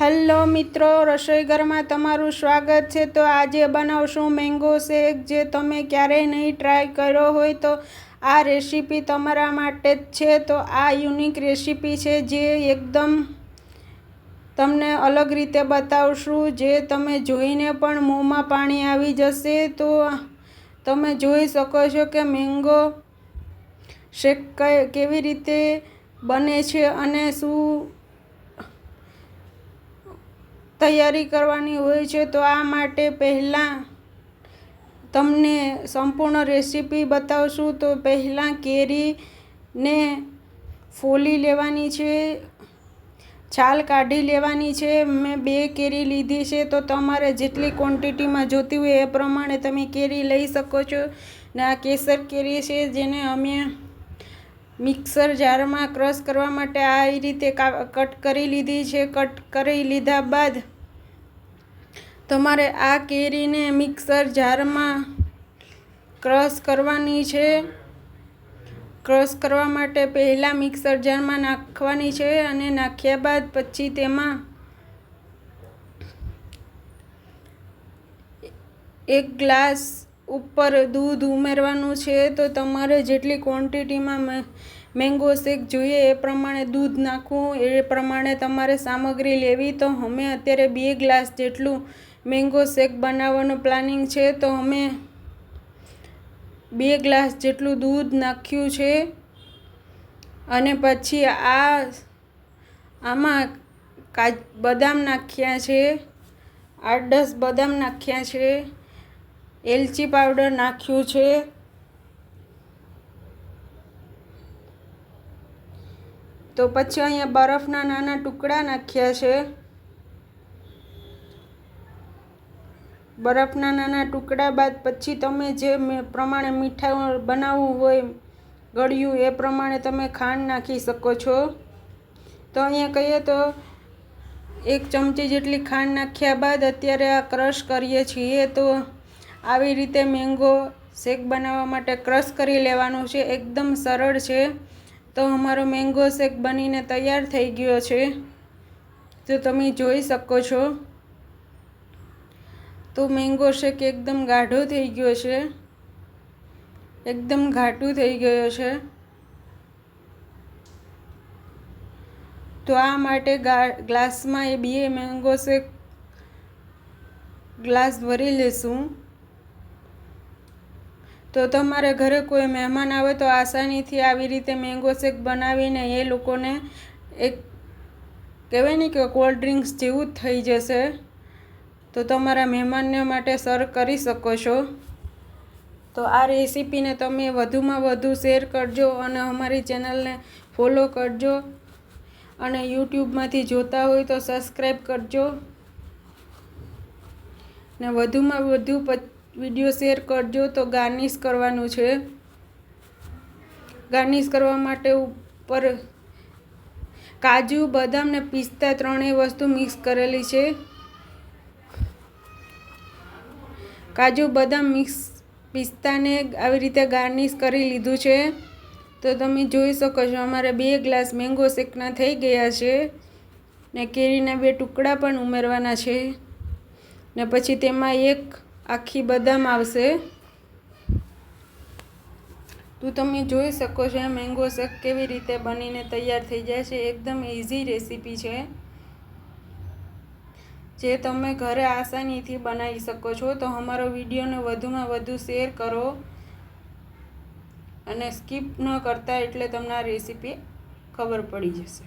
Hello મિત્રો, રસોઈ ઘરમાં તમારું સ્વાગત છે. તો આજે બનાવશું મેંગો શેક જે તમે ક્યારેય નહીં ટ્રાય કર્યો હોય તો આ રેસીપી તમારા માટે જ છે. તો આ યુનિક રેસીપી છે જે એકદમ તમને અલગ રીતે બતાવશું. જે તમે જોઈને પણ મોંમાં પાણી આવી જશે તો તમે જોઈ શકો છો કે મેંગો શેક કેવી રીતે બને છે અને શું તૈયારી કરવાની હોય છે, તો આ માટે પહેલાં તમને સંપૂર્ણ રેસીપી બતાવશું. તો પહેલાં કેરીને ફોલી લેવાની છે, છાલ કાઢી લેવાની છે. મેં બે કેરી લીધી છે, તો તમારે જેટલી ક્વોન્ટિટીમાં જોતી હોય એ પ્રમાણે તમે કેરી લઈ શકો છો. ને આ કેસર કેરી છે, જેને અમે મિક્સર જારમાં ક્રશ કરવા માટે આ રીતે કટ કરી લીધી છે. કટ કરી લીધા બાદ તમારે આ કેરીને મિક્સર જારમાં ક્રશ કરવાની છે. ક્રશ કરવા માટે પહેલાં મિક્સર જારમાં નાખવાની છે અને નાખ્યા બાદ પછી તેમાં એક ગ્લાસ ઉપર દૂધ ઉમેરવાનું છે, તો તમારે જેટલી ક્વોન્ટિટીમાં મેંગો શેક જોઈએ એ પ્રમાણે દૂધ નાખવું, એ પ્રમાણે તમારે સામગ્રી લેવી. તો અમે અત્યારે બે ગ્લાસ જેટલું મેંગો શેક બનાવવાનું પ્લાનિંગ છે. તો અમે બે ગ્લાસ જેટલું દૂધ નાખ્યું છે. અને પછી આ, આમાં કાજ બદામ નાખ્યા છે. આઠ દસ બદામ નાખ્યા છે. એલચી પાવડર નાખ્યું છે. તો પછી અહીંયા બરફના નાના ટુકડા નાખ્યા છે. બરફના નાના ટુકડા બાદ પછી તમે જે પ્રમાણે મીઠાઈ બનાવવું હોય, ગળ્યું એ પ્રમાણે તમે ખાંડ નાખી શકો છો. તો અહીંયા કહીએ તો એક ચમચી જેટલી ખાંડ નાખ્યા બાદ અત્યારે આ ક્રશ કરીએ છીએ તો આવી રીતે મેંગો શેક બનાવવા માટે ક્રશ કરી લેવાનું છે. એકદમ સરળ છે. તો અમારો મેંગો શેક બનીને તૈયાર થઈ ગયો છે. તો તમે જોઈ શકો છો. તો મેંગો શેક એકદમ ગાઢો થઈ ગયો છે. એકદમ ઘાટું થઈ ગયો છે. તો આ માટે ગ્લાસમાં એ બે મેંગો શેક ગ્લાસ ભરી લેશું. તો તમારે ઘરે કોઈ મહેમાન આવે તો આસાનીથી આવી રીતે મેંગો શેક બનાવીને એ લોકોને એક કહેવાય ને કે કોલ્ડ ડ્રિંક્સ જેવું જ થઈ જશે. તો તમારા મહેમાનને માટે સર્વ કરી શકો છો. તો આ રેસીપીને તમે વધુમાં વધુ શેર કરજો અને અમારી ચેનલને ફોલો કરજો. અને યુટ્યુબમાંથી જોતા હોય તો સબસ્ક્રાઈબ કરજો. ને વધુમાં વધુ વીડિયો શેર કરજો તો ગાર્નિશ કરવાનું છે. ગાર્નિશ કરવા માટે ઉપર કાજુ, બદામ ને પિસ્તા ત્રણેય વસ્તુ મિક્સ કરેલી છે. કાજુ, બદામ મિક્સ પિસ્તાને આવી રીતે ગાર્નિશ કરી લીધું છે. તો તમે જોઈ શકો છો અમારે બે ગ્લાસ મેંગો શેકના થઈ ગયા છે ને કેરીના બે ટુકડા પણ ઉમેરવાના છે. ને પછી તેમાં એક આખી બદામ આવશે. તો તમે જોઈ શકો છો મેંગો શેક કેવી રીતે બનીને તૈયાર થઈ જાય છે. એકદમ ઇઝી રેસીપી છે. જે તમે ઘરે આસાનીથી બનાવી શકો છો. તો અમારો વિડીયોને વધુમાં વધુ શેર કરો અને સ્કીપ ન કરતા એટલે તમને આ રેસીપી ખબર પડી જશે.